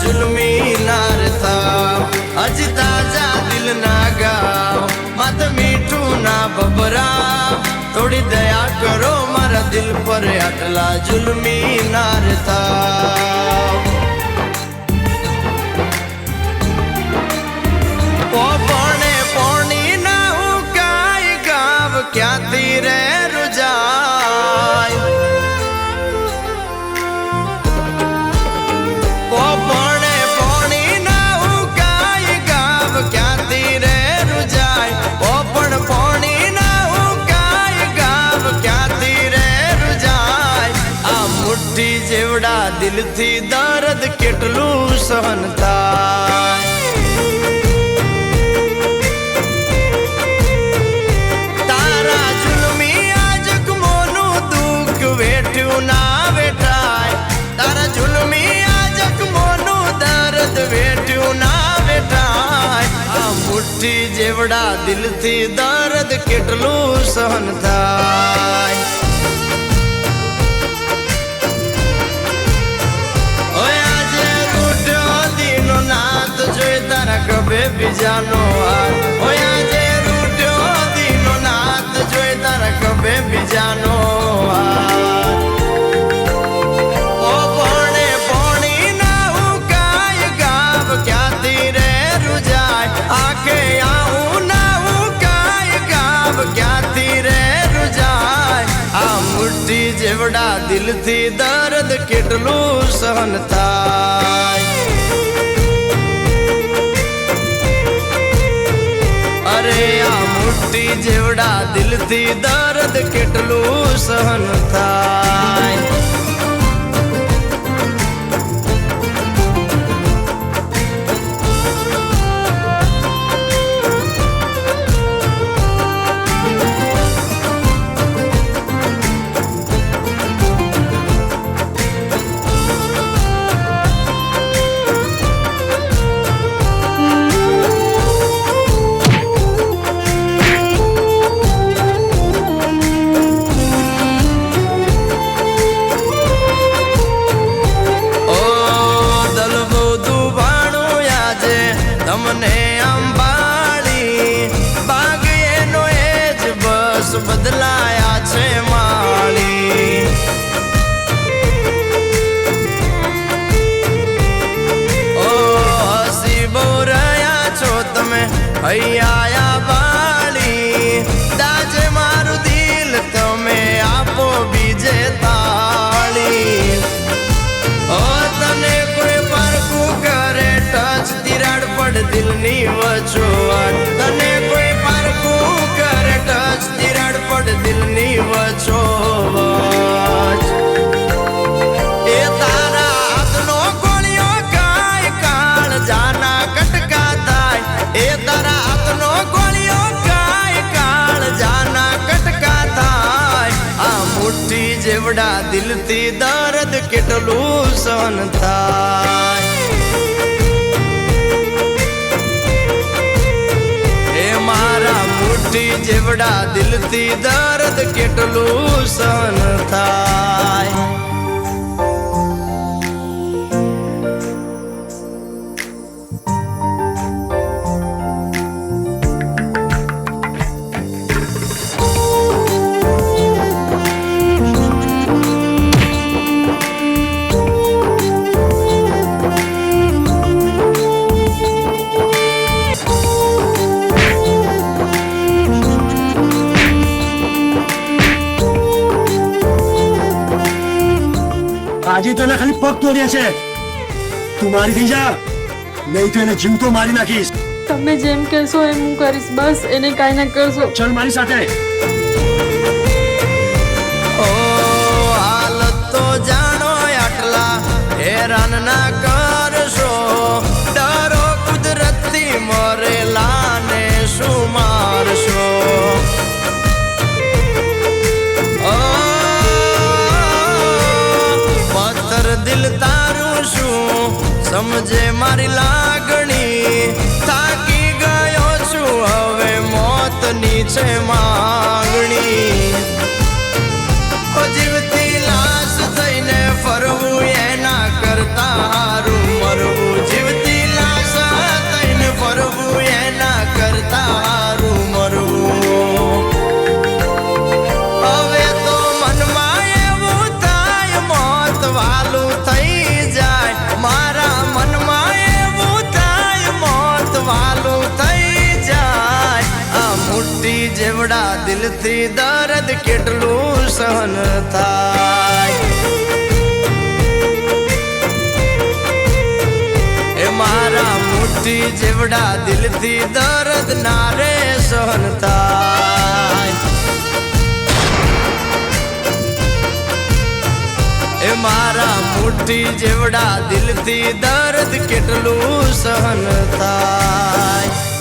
જુલમી નાર થાવ હજી તાજા દિલ ના ગાઓ માથે મીઠું ના બબરાવ થોડી દયા કરો મારા દિલ પર આટલા જુલમી નાર ગાવ ક્યાંથી રે દિલથી દર્દ કેટલું સહન થાય તારા જુલમી આજ મોનું દુઃખ વેઠ્યું ના વેઠાય તારા જુલમી આજ મોનું દર્દ વેઠ્યું ના વેઠાય આ મુઠ્ઠી જેવડા દિલથી દર્દ કેટલું સહન થાય બીજાનો હાથ ઓય આજે રૂઠ્યો દીનો નાથ જોઈ તારા કભે બીજાનો જેવડા દિલથી દર્દ કેટલું સહન થાય? આ જેવડા દિલથી દર્દ કેટલું સહન થાય? બદલાયા છે માળી ઓ હસી બહુ રહ્યા છો તમે હૈયા જેવડા દિલથી દર્દ કેટલું સહન થાય એ મારા મુઠ્ઠી જેવડા દિલથી દર્દ કેટલું સહન થાય આજે તને ખાલી પગ તોડ્યા છે. તું મારી થઈ જા. નહીં તો એને જીવતો મારી નાખીશ. તમે જેમ કહેશો એમ હું કરીશ. બસ એને કાંઈ ના કરશો. ચલ મારી સાથે. દિલ તારું શું? સમજે મારી લાગણી. થાકી ગયો છું હવે મોતની છે માગણી. જીવ દિલથી દર્દ કેટલું સહન થાય એ મારા મુઠ્ઠી જેવડા દિલથી દર્દ નારે સહન થાય એ મારા મુઠ્ઠી જેવડા દિલથી દર્દ કેટલું સહન થાય